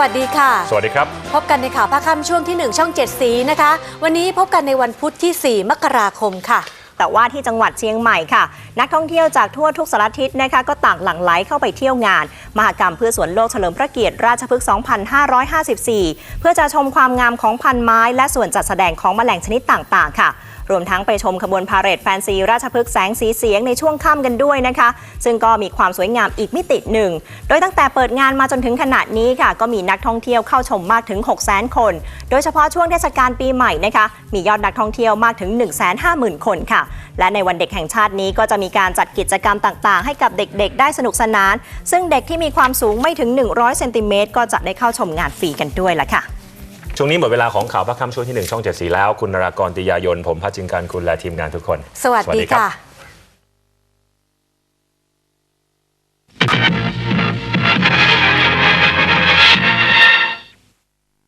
วัสดีค่ะ สวัสดีครับ พบกันในข่าวภาคค่ำช่วงที่ 1 ช่อง 7 สีนะคะ วันนี้พบกันในวันพุธที่ 4 มกราคมค่ะแต่ว่าที่จังหวัดเชียงใหม่ค่ะ นักท่องเที่ยวจากทั่วทุกสารทิศนะคะก็ต่างหลั่งไหลเข้าไปเที่ยวงาน มหกรรมเพื่อสวนโลกเฉลิมพระเกียรติราชพฤกษ์ 2554 เพื่อจะชมความงามของพันไม้ และส่วนจัดแสดงของแมลงชนิดต่างๆ ค่ะ รวมทั้งไปชมขบวนพาเหรดแฟนซีราชพฤกษ์แสงสีเสียงในช่วงค่ำกันด้วยนะคะ ซึ่งก็มีความสวยงามอีกมิติหนึ่ง โดยตั้งแต่เปิดงานมาจนถึงขณะนี้ค่ะ ก็มีนักท่องเที่ยวเข้าชมมากถึง 6 0 0 0 0 0 คน โดยเฉพาะช่วงเทศกาลปีใหม่นะคะ มียอดนักท่องเที่ยวมากถึง 1 5 0 0 0 0 คนค่ะ และในวันเด็กแห่งชาตินี้ก็จะมีการจัดกิจกรรมต่างๆ ให้กับเด็กๆ ได้สนุกสนาน ซึ่งเด็กที่มีความสูงไม่ถึง 100 เซนติเมตรก็จะได้เข้าชมงานฟรีกันด้วยละค่ะ ช่วงนี้หมดเวลาของข่าวพระคำช่วงที่ 1 ช่อง7สีแล้ว คุณนรากรติยายน ผมพัชจิงการคุณและทีมงานทุกคน สวัสดีรับค่ะ